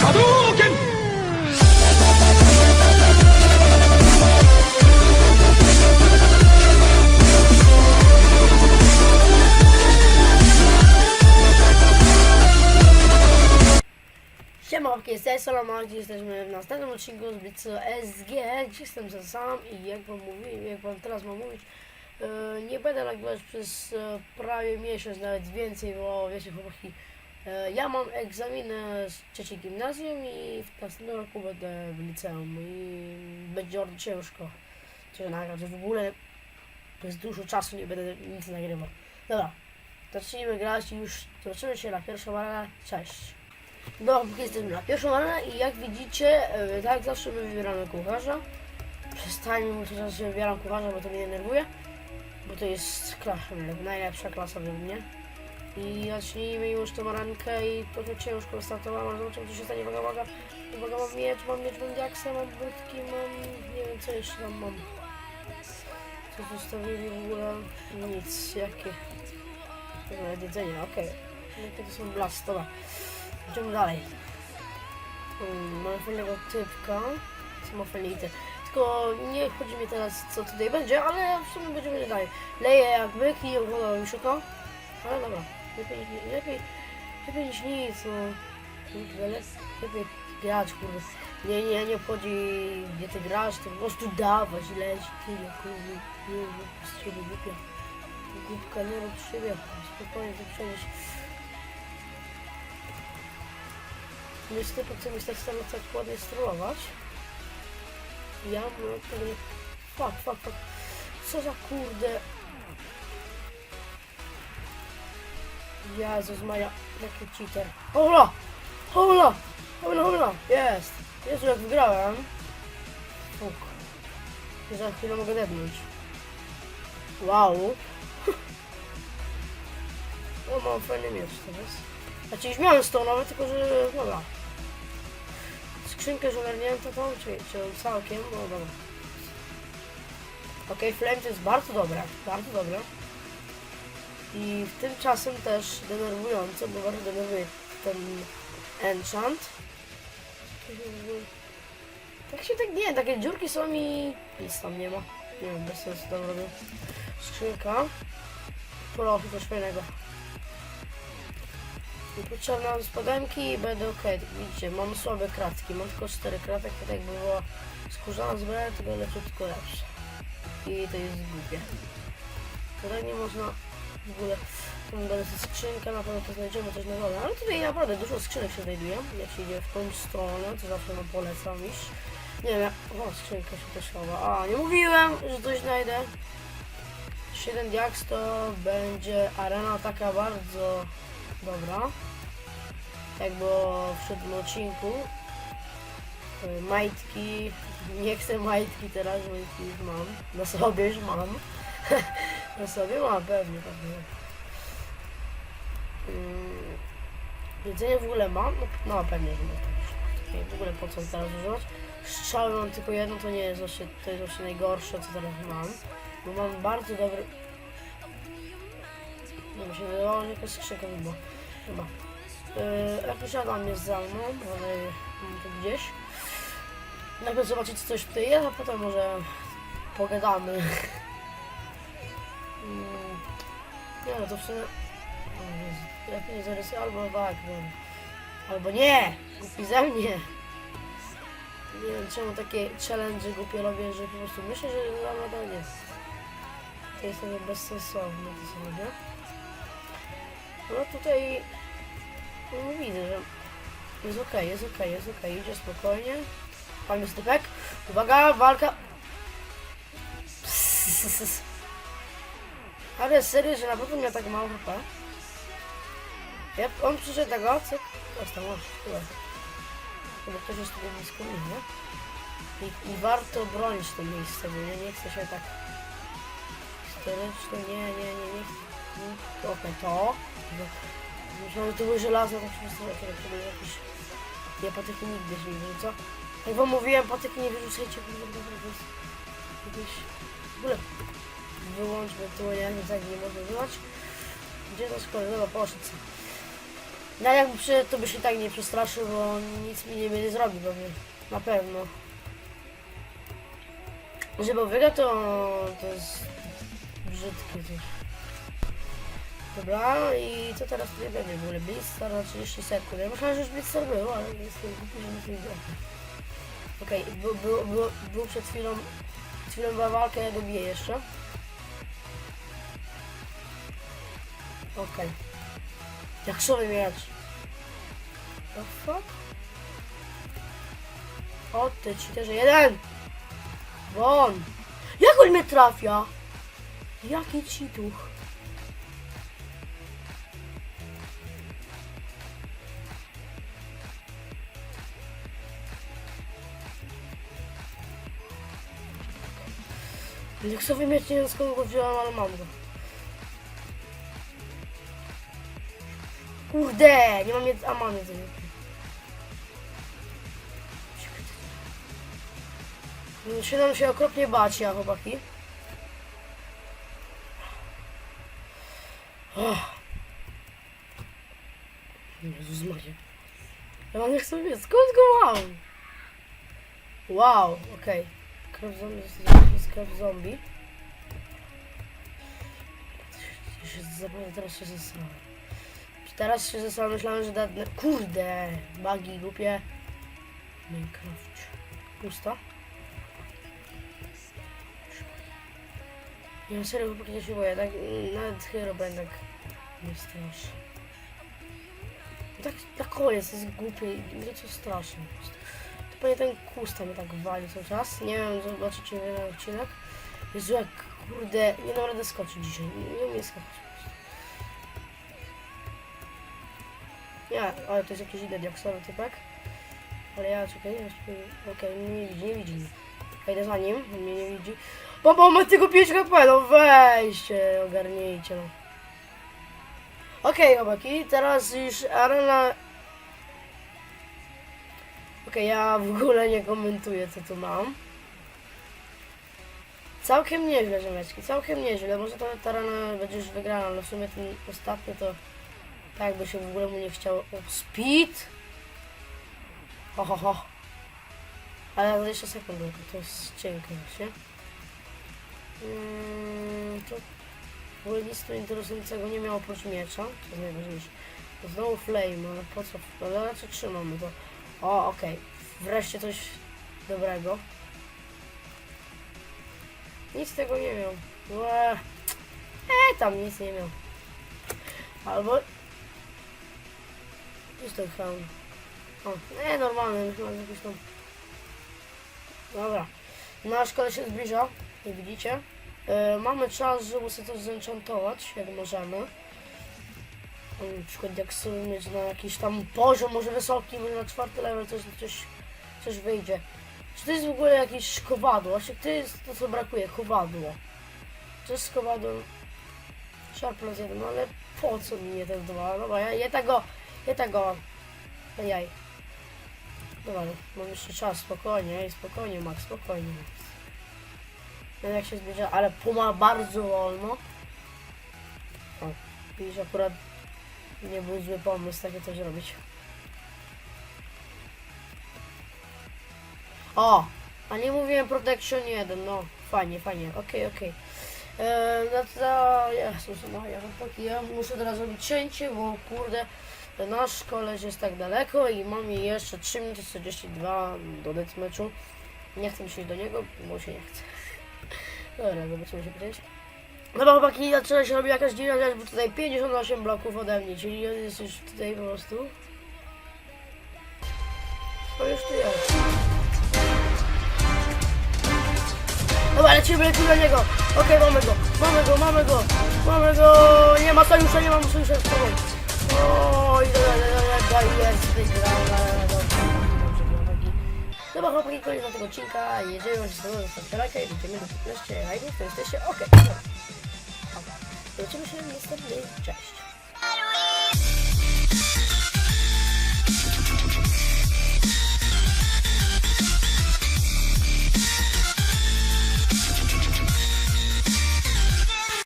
Hadouken! Siemanki, z tej jesteśmy w następnym odcinku z Blitzu SG, dziś jestem ze sam i jak wam mówiłem, jak wam teraz mam mówić, e, nie będę nagrywać przez e, prawie miesiąc, nawet więcej, bo wiecie chłopaki, ja mam egzaminy z trzeciej gimnazjum i w następnym roku będę w liceum i będzie bardzo ciężko coś nagrać, w ogóle przez dużo czasu nie będę nic nagrywał. Dobra, zacznijmy grać i już zobaczymy się na pierwszą arę, cześć! No, jesteśmy na pierwszą arenę i jak widzicie, e, tak zawsze my wybieramy kucharza. Przestańmy mu teraz, wybieram kucharza, bo to mnie denerwuje. Bo to jest klasa, najlepsza klasa według mnie. I zacznijmy już tą arenkę i trochę ciężko startowałem, ale zobaczymy co się stanie, uwaga, uwaga. Uwaga, mam miecz, mam miecz, mam diaksa, mam budki, mam... nie wiem co jeszcze tam mam. Co zostawili w ogóle? Nic, jakie... Dobra, jedzenie, okej. Jakie to są blasty, dobra. Idziemy dalej. Hmm, mamy fajnego typka. Samofelity. Tylko nie chodzi mi teraz co tutaj będzie, ale w sumie będziemy dalej. Leje jak byk i oglądał już to. Ale dobra. Lepiej, lepiej, lepiej niż nic, no. Kurde, le- Lepiej grać, kurde. Nie, nie, nie obchodzi gdzie ty grasz, to po prostu dawać, leć, tyle, kurde. Nie, z ciebie głupia. Głupka, nie rób z siebie. Spokojnie, to przejdziesz. Niestety chcemy się stale tak ładnie strolować. Ja mam pewnie... Fuck, fuck, fuck. Co za kurde... Jezus Maja, jaki cheater. Hola! Hola! Hola, hola! Jest! Jezu, jak wygrałem. Fuk. I za chwilę mogę debnąć. Wow. No mam fajny miecz teraz. Znaczy już miałem tą nawet, tylko że... dobra. Skrzynkę ogarnięto tą, czy, czy całkiem, no dobra. Okej, flame to jest bardzo dobre, bardzo dobre. I w tym czasem też denerwujące, bo bardzo denerwuje ten enchant. Tak się tak, nie, takie dziurki są i nic tam nie ma. Nie wiem, bez sensu tam robię. Skrzynka. Prochy coś fajnego. Potrzebne nam spodenki i będę ok. Widzicie, mam słabe kratki, mam tylko 4 kratek, to jakby była skórzana zbroja, tylko leciutko lepsza. I to jest głupie. Tutaj nie można w ogóle, dalej jest skrzynka, na pewno to znajdziemy coś dole, ale tutaj naprawdę dużo skrzynek się znajduje, jak się idzie w tą stronę, to zawsze wam polecam iść. Nie wiem, o skrzynka się też chowa, a nie mówiłem, że coś znajdę. 7 diaks to będzie arena taka bardzo Dobra. Jak było w siódmym odcinku. Y, Majtki. Nie chcę majtki teraz, majtki już mam. Na sobie już mam. Mam, pewnie, pewnie. Mm, Jedzenie w ogóle mam? No, no pewnie, że mam. W ogóle po co teraz używać? Strzały mam tylko jedno, to nie jest właśnie, to jest właśnie najgorsze, co teraz mam. Bo mam bardzo dobry... Nie wiem, się wydawało, że jakaś skrzynka wybyła. Chyba. Yy, jak posiadam jest za mną, ale mam to gdzieś. Najpierw zobaczyć co coś tutaj jest, a potem może pogadamy. nie no Jak nie zarysuję, albo wiem. Albo nie! Głupi ze mnie! Nie wiem czemu takie challenge głupie robię, że po prostu myślę, że dam radę, nie. To jest trochę bezsensowne to co robię. No tutaj no, widzę, że jest okej, jest okej, jest okej, idzie spokojnie. Fajny stypek. Uwaga, walka. Psss. Ale serio, że naprawdę miał tak mało HP. Ja, on przyszedł tego, cyk. Dostał, masz, chyba. Chyba ktoś jest tutaj blisko mnie, nie? I, I warto bronić to miejsce, bo ja nie chcę się tak... Historycznie, nie, nie, nie, nie chcę. nie- Okej, to. Myślałem, że to były żelazne, tak się wystawiają, to były jakieś... Ja patyki nigdy się nie wyrzucę. Jak wam mówiłem, patyki nie wyrzucajcie, bo to jest jakieś... W ogóle wyłączmy to, nie wiem, tak nie można wyłączyć. Gdzie to szkoda? Dobra, poszedł sobie. No jakby przyszedł, to by się tak nie przestraszył, bo nic mi nie będzie zrobił pewnie. Na pewno. Żeby wygrać to, to jest brzydkie coś. Dobra, i co teraz tutaj będzie w ogóle? Blitzstar na 30 sekund. Ja myślałem, że już Blitzstar był, ale jestem głupi, że nie to widzę. Okej, był, był, był, był przed chwilą, przed chwilą była walka, ja go biję jeszcze. Okej. Jak sobie miecz. The fuck? O ty cheaterze, jeden! Won! Jak on mnie trafia? Jaki cheatuch? Sobie mieć nie wiem skąd go wziąłem, ale mam go. Kurde, nie mam jedzenia, a mam jedzenie. Zaczynam się okropnie bać, ja chłopaki. Oh. Jezus Maria. Ja mam jak sobie, skąd go mam? Wow, okej. Krew zombie, krew zombie. Zapomnę, teraz się zesrałem. Teraz się myślałem, że dadnę... Kurde! Bugi głupie. Minecraft. Pusta. Ja serio chłopaki nie się boję, tak nawet hero będę tak nie straszy. Tak na koniec jest głupie i mnie to straszne. To pewnie ten kusta mnie tak wali cały czas. Nie wiem, zobaczycie jeden odcinek. Jezu, jak kurde, nie dam rady skoczyć dzisiaj. Nie umiem skoczyć Nie, ale to jest jakiś inny diaksowy typek. Ale ja czekaj, ja. Okej, mnie nie widzi, nie widzi. Ja za nim, on mnie nie widzi. Bo ma tylko 5 HP, no weźcie, ogarnijcie no. Okej, chłopaki, teraz już arena... Okej, ja w ogóle nie komentuję, co tu mam. Całkiem nieźle, ziomeczki, całkiem nieźle. Może ta, ta będzie już wygrana, ale w sumie ten ostatni to... Tak by się w ogóle mu nie chciało... O, speed! Ho, ho, ho. Ale za jeszcze sekund, to jest cienko właśnie. Mm, to w ogóle nic tu interesującego nie miało oprócz miecza, to jest najważniejsze. Znowu flame, ale po co? Ale raczej trzymamy to. O, okej. Wreszcie coś dobrego. Nic tego nie miał. Łe. E, tam nic nie miał. Albo... Ten hełm. O, nie, normalny, myślałem, jakiś tam... Dobra. Nasz kolej się zbliża, jak widzicie. E, mamy czas, żeby sobie to zenchantować, jak możemy. E, Na przykład jak sobie mieć na jakiś tam poziom, może wysoki, może na czwarty level coś, coś, coś wyjdzie. Czy to jest w ogóle jakieś kowadło? Właśnie to jest to, co brakuje, kowadło. To jest kowadło... Sharp plus jeden, no ale po co mi je te dwa? Dobra, ja, ja tego, ja tego... Ajaj. Dobra, mam jeszcze czas, spokojnie, spokojnie Max, spokojnie Max. No jak się zbliża, ale puma bardzo wolno. O, widzisz, akurat nie był zły pomysł takie coś robić. O! A nie mówiłem Protection 1, no fajnie, fajnie, okej, okej. Eee, No to, Jezus Maria, chłopaki, ja muszę teraz robić cięcie, bo kurde, nasz koleś jest tak daleko i mam jeszcze 3 minuty 42 do meczu. Nie chcę się iść do niego, bo się nie chce. Dobra, zobaczymy się kiedyś. Dobra chłopaki, zaczyna się robić jakaś dziwna rzecz, bo tutaj 58 bloków ode mnie, czyli on jest już tutaj po prostu. To już tu jest. Dobra, lecimy, lecimy na niego. Okej, mamy go, mamy go, mamy go, mamy go. Nie ma sojusza, nie ma sojusza z tobą. Oj, dobra, dobra, chłopaki. Koniec tego odcinka. Jeżeli wam się spodobało, zostawcie lajka i będziemy do 15 lajków, to jesteście ok. Zobaczymy się następny. Cześć.